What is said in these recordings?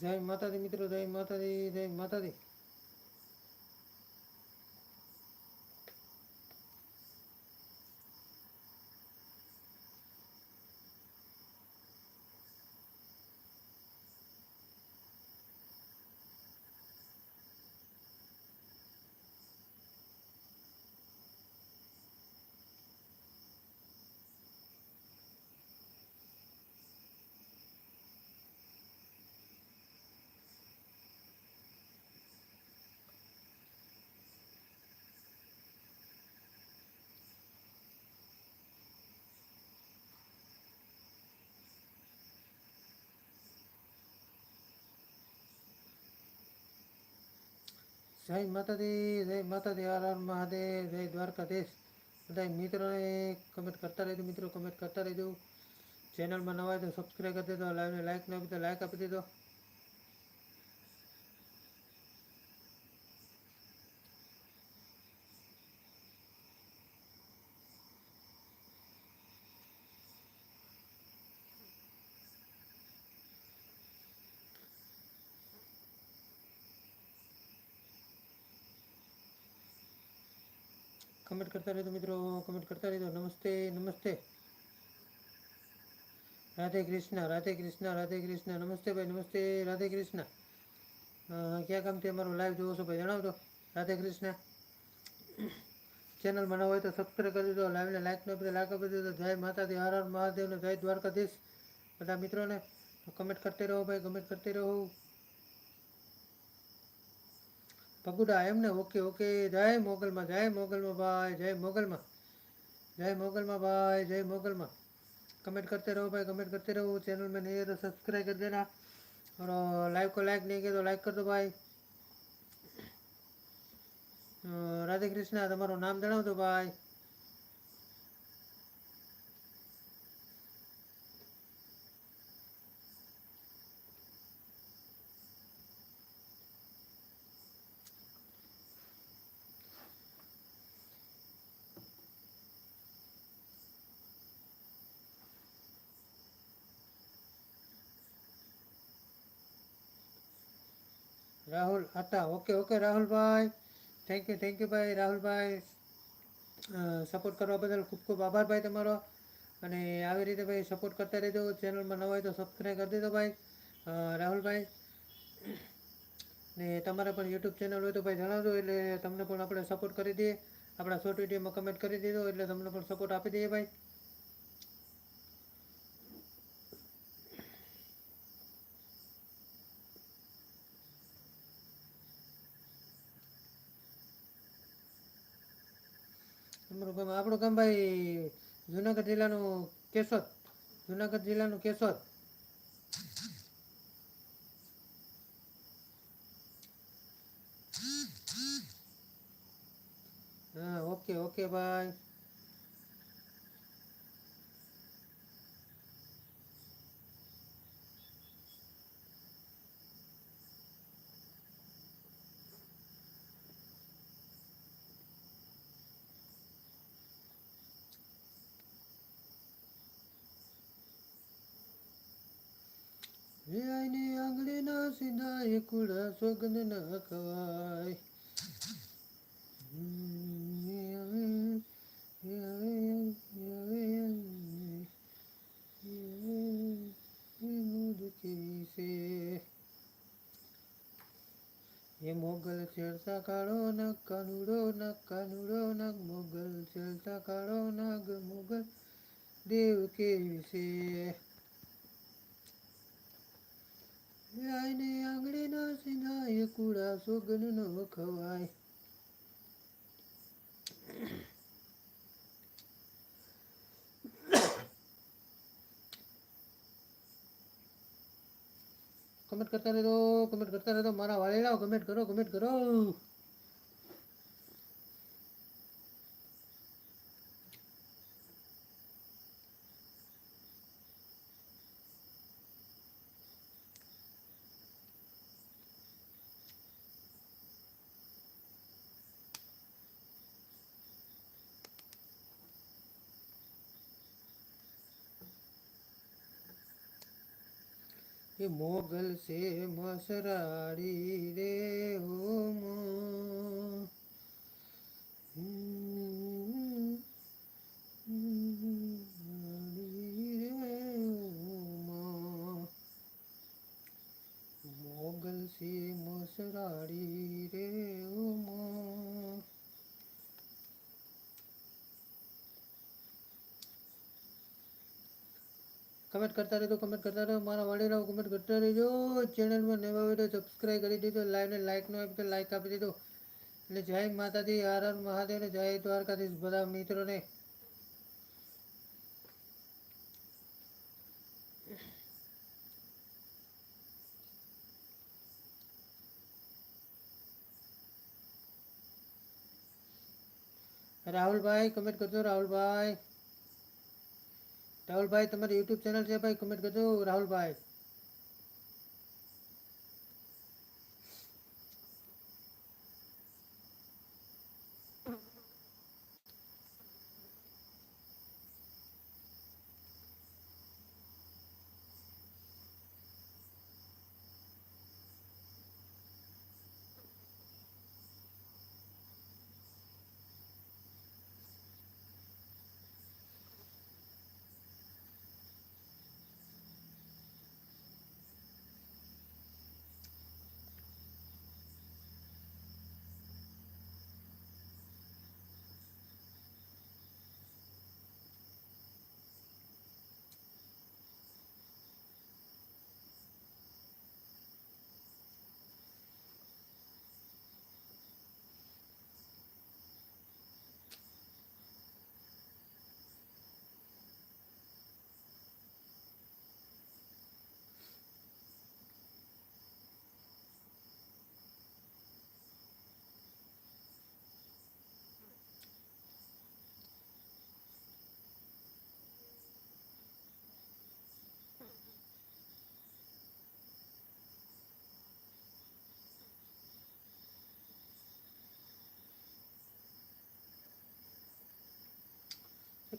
જય માતાજી મિત્રો જય માતાજી જય માતાજી જય માતાજી જય માતાજી, હર મહાદેવ, જય દ્વારકાધીશ. બધા મિત્રોને કમેન્ટ કરતા રહેજો, મિત્રો કમેન્ટ કરતા રહેજો. ચેનલમાં નવા તો સબસ્ક્રાઈબ કરી દેજો, લાઈવને લાઈક ન આપી તો લાઈક આપી દેજો. કમેન્ટ કરતા રહેજો મિત્રો કમેન્ટ કરતા રહેજો. નમસ્તે નમસ્તે. રાધે કૃષ્ણ રાધે કૃષ્ણ રાધે કૃષ્ણ. નમસ્તે ભાઈ, નમસ્તે. રાધે કૃષ્ણ. ક્યાં કામથી અમારો લાઈવ જોવો છો ભાઈ? જણાવજો. રાધે કૃષ્ણ. ચેનલમાં ન હોય તો સબસ્ક્રાઈબ કરી દીધો લાઈવને લાઈક ન બધા લાઈક આપી દેજો જય માતાજી, હર હર મહાદેવને જય દ્વારકાધીશ. બધા મિત્રોને કમેન્ટ કરતે રહો ભાઈ કમેન્ટ કરતી રહો. પગુડા એમને ઓકે ઓકે જય મોગલમાં જય મોગલમાં ભાઈ જય મોગલમાં જય મોગલમાં ભાઈ જય મોગલમાં कमेंट करते रहो भाई कमेंट करते रहो चैनल में नहीं है तो सब्सक्राइब कर देना और लाइव को लाइक नहीं किया तो लाइक कर दो भाई અ, રાધે કૃષ્ણ તમારું નામ જણાવજો ભાઈ રાહુલ હતા ઓકે ઓકે રાહુલભાઈ. થેન્ક યુ થેન્ક યુ ભાઈ, રાહુલભાઈ. સપોર્ટ કરવા બદલ ખૂબ ખૂબ આભાર ભાઈ તમારો. અને આવી રીતે ભાઈ સપોર્ટ કરતા રહેજો. ચેનલમાં નવા હોય તો સબસ્ક્રાઈબ કરી દેજો ભાઈ. રાહુલભાઈ. ને તમારે પણ યુટ્યુબ ચેનલ હોય તો ભાઈ જણાવજો, એટલે તમને પણ આપણે સપોર્ટ કરી દઈએ. આપણા શોર્ટ વિડીયોમાં કમેન્ટ કરી દીધો એટલે તમને પણ સપોર્ટ આપી દઈએ ભાઈ. તમારું ગામ આપણું ગામ ભાઈ જુનાગઢ જિલ્લાનું કેશોદ. જુનાગઢ જિલ્લાનું કેશોદ. હા, ઓકે ઓકે ભાઈ આઈની આંગળીના સીધા એ કુડા સોગંદ ના ખવાય. એ મોગલ છેડતા કાળો નાગ, કાનુડો નાગ કાનુડો નાગ, મોગલ છેડતા કાળો નાગ, મોગલ દેવ કેવી છે આઈને આંગળીના સીધા એ કુડા સોગન ન ખવાય. કમેન્ટ કરતા રહેજો કમેન્ટ કરતા રહેજો, મારા વાળેલાઓ કમેન્ટ કરો કમેન્ટ કરો. મોગલ સે મસરાડી રે હો કમેન્ટ કરતા રહેજો, કમેન્ટ કરતા રહો. મારા વાળીરાઓ કમેન્ટ કરતા રહેજો. ચેનલમાં નવા હોય તો સબસ્ક્રાઈબ કરી દીધો લાઈવને લાઈક ન આપી તો લાઈક આપી દીધો એટલે જય માતાજી, હર હર મહાદેવ ને જય દ્વારકાધીશ. બધા મિત્રોને રાહુલભાઈ, કમેન્ટ કરજો, રાહુલભાઈ. રાહુલભાઈ તમારી યુટ્યુબ ચેનલ છે ભાઈ કમેન્ટ કરજો. રાહુલભાઈ.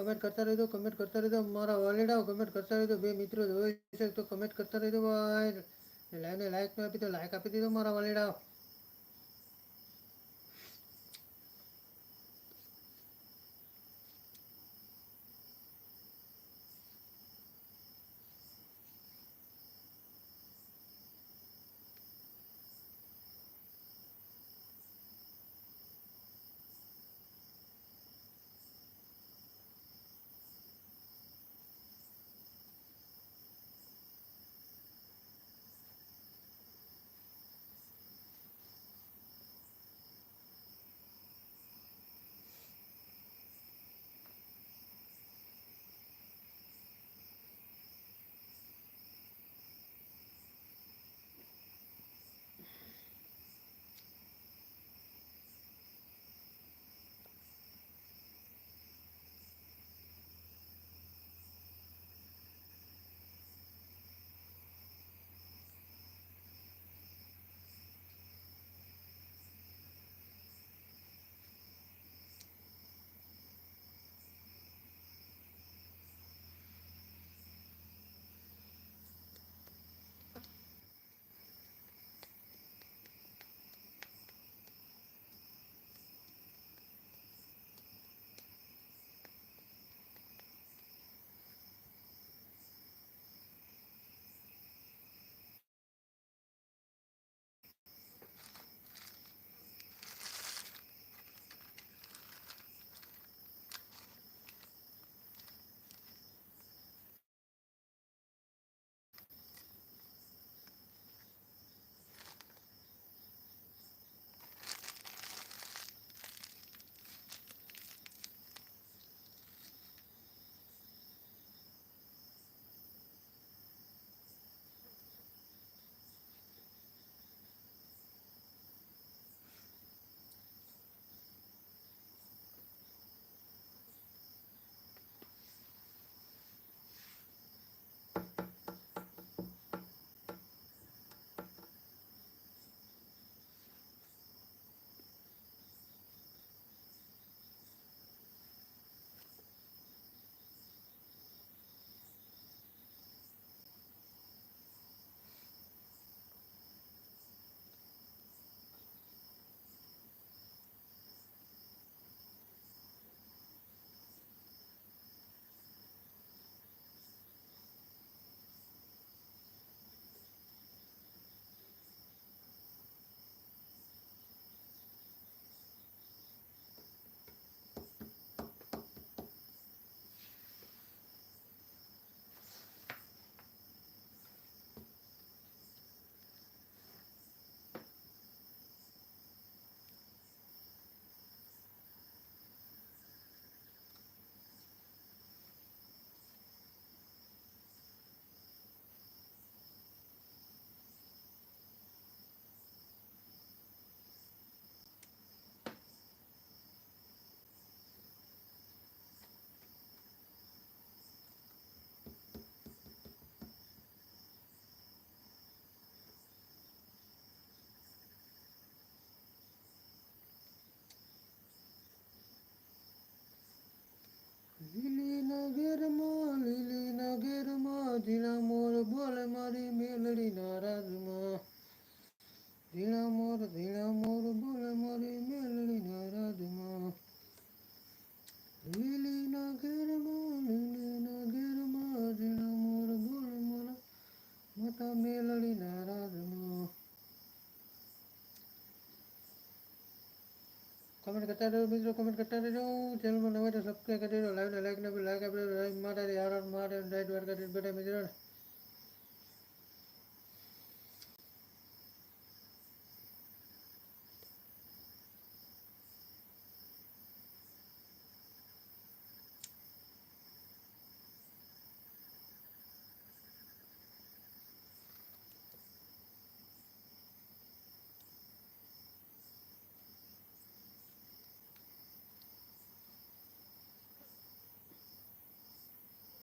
કમેન્ટ કરતા રહેજો, કમેન્ટ કરતા રહેજો. મારા વાલેડાઓ કમેન્ટ કરતા રહેજો. બે મિત્રો જોઈ છે, તો કમેન્ટ કરતા રહેજો ભાઈ. લાઈવને લાઈક ન આપી તો લાઈક આપી દીધો મારા વાલેડાઓ. Hallelujah.